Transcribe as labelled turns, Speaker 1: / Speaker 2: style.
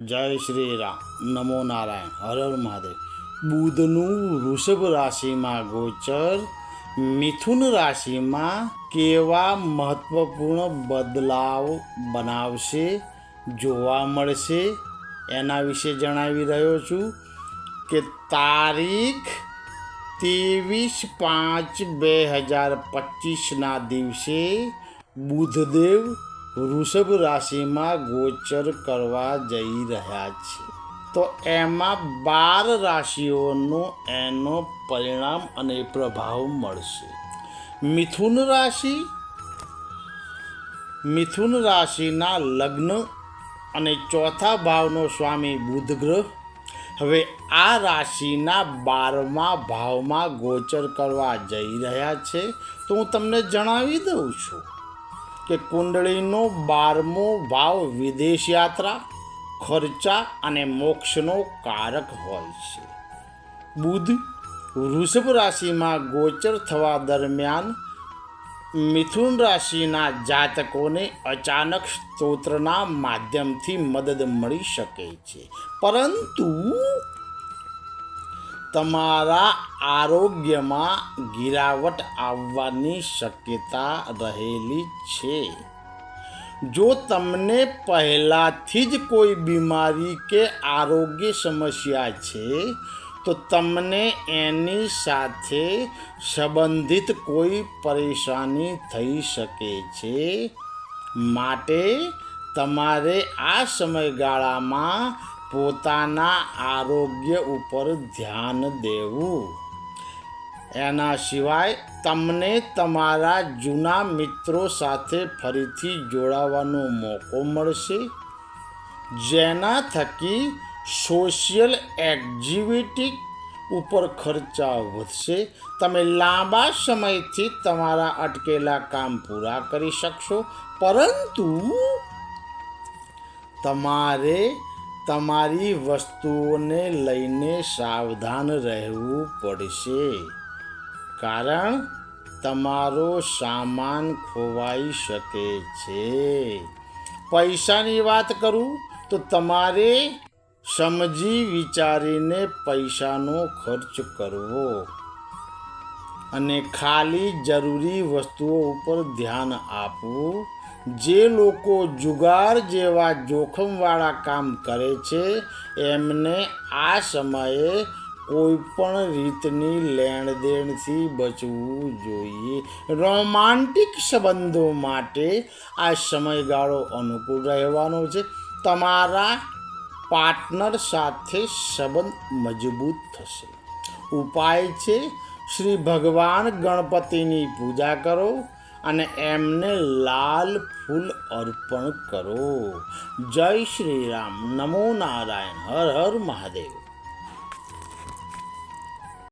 Speaker 1: જય શ્રી રામ. નમો નારાયણ. હર મહાદેવ. બુધનું વૃષભ રાશિમાં ગોચર, મિથુન રાશિમાં કેવા મહત્વપૂર્ણ બદલાવ બનાવશે, જોવા મળશે? એના વિશે જણાવી રહ્યો છું કે તારીખ ત્રેવીસ પાંચ બે હજાર પચીસના દિવસે બુધદેવ વૃષભ રાશિમાં ગોચર કરવા જઈ રહ્યા છે. તો એમાં બાર રાશિઓનો એનો પરિણામ અને પ્રભાવ મળશે. મિથુન રાશિ, મિથુન રાશિના લગ્ન અને ચોથા ભાવનો સ્વામી બુધ ગ્રહ. હવે આ રાશિના બારમા ભાવમાં ગોચર કરવા જઈ રહ્યા છે. તો હું તમને જણાવી દઉં છું. કે કુંડળીનો બારમો ભાવ વિદેશ યાત્રા, ખર્ચા અને મોક્ષનો કારક હોય છે. બુધ વૃષભ રાશિમાં ગોચર થવા દરમિયાન મિથુન રાશિના જાતકોને અચાનક સ્તોત્રના માધ્યમથી મદદ મળી શકે છે. પરંતુ તમારા આરોગ્યમાં ગિરાવટ આવવાની શક્યતા રહેલી છે. જો તમને પહેલાંથી જ કોઈ બીમારી કે આરોગ્ય સમસ્યા છે, તો તમને એની સાથે સંબંધિત કોઈ પરેશાની થઈ શકે છે. માટે તમારે આ સમયગાળામાં પોતાના આરોગ્ય ઉપર ધ્યાન દેવું. એના સિવાય તમને તમારા જૂના મિત્રો સાથે ફરીથી જોડાવાનો મોકો મળશે. જેના થકી સોશિયલ એક્ટિવિટી ઉપર ખર્ચા વધશે. તમે લાંબા સમયથી તમારા અટકેલા કામ પૂરા કરી શકશો. પરંતુ તમારે તમારી વસ્તુઓને લઈને સાવધાન રહેવું પડશે. કારણ તમારો સામાન ખોવાઈ શકે છે. પૈસાની વાત કરું તો તમારે સમજી વિચારીને પૈસાનો ખર્ચ કરવો. અને ખાલી જરૂરી વસ્તુઓ ઉપર ધ્યાન આપવું જે લોકો જુગાર જેવા જોખમવાળા કામ કરે છે, એમને આ સમયે કોઈ પણ રીતની લેણદેણથી બચવું જોઈએ. રોમાન્ટિક સંબંધો માટે આ સમયગાળો અનુકૂળ રહેવાનો છે. તમારા પાર્ટનર સાથે સંબંધ મજબૂત થશે. ઉપાય છે, શ્રી ભગવાન ગણપતિની પૂજા કરો અને એમને લાલ ફૂલ અર્પણ કરો. જય શ્રી રામ. નમો નારાયણ. હર હર મહાદેવ.